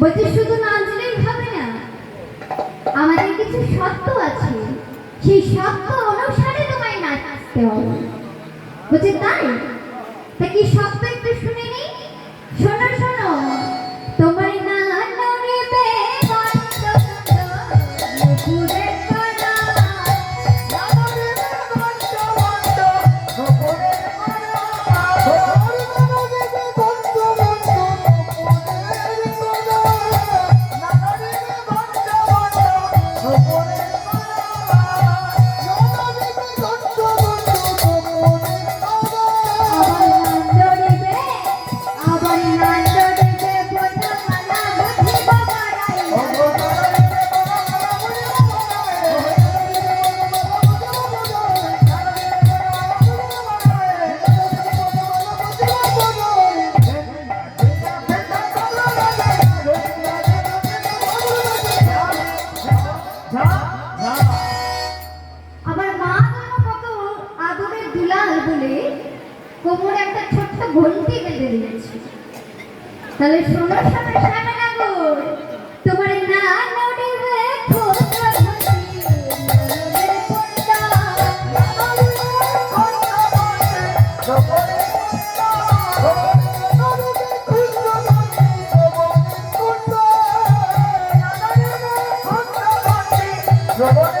বলছি শুধু আমাদের কিছু শর্ত আছে। সেই তোমায় নাচতে হবে। বলছি তাই? তা কি শর্ত একটু শুনে নি শোনো। দুলাল বলে কোমরে একটা ছোট্ট ঘন্টি বেঁধে তাহলে শোনো শোনো তোমার না নড়িবে ছোট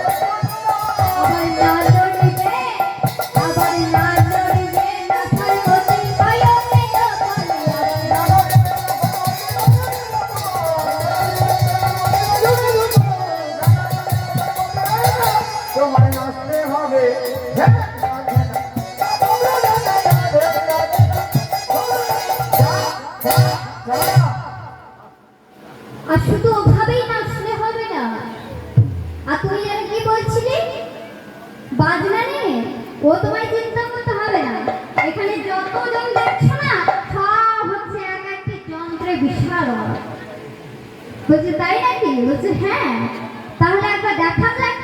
শুধু ওভাবেই নাচলে হবে না। আর তুমি যেন কি বলছিলে? বাজনা নিয়ে ও তোমায় চিন্তা করতে হবে না। এখানে যতজন দেখছ না, সব হচ্ছে এক একটি যন্ত্রে বিশারদ বলছে, তাই নাকি? বলছে হ্যাঁ। তাহলে একবার দেখা যাক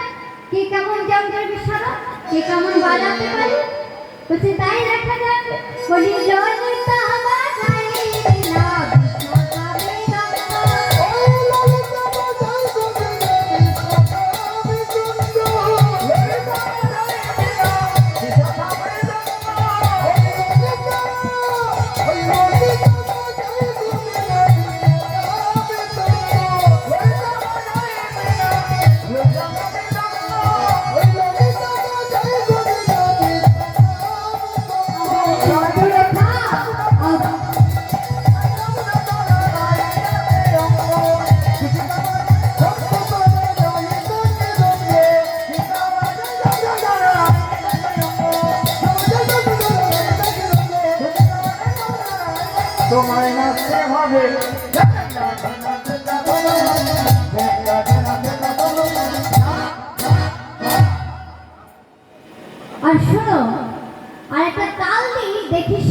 কে কেমন যন্ত্রের বিশারদ কে কেমন বাজাতে পারে। বলছে, তাই দেখা যাক। বলি তোমায় নাচতে হবে। আর শোনো আর একটা তাল দিই দেখি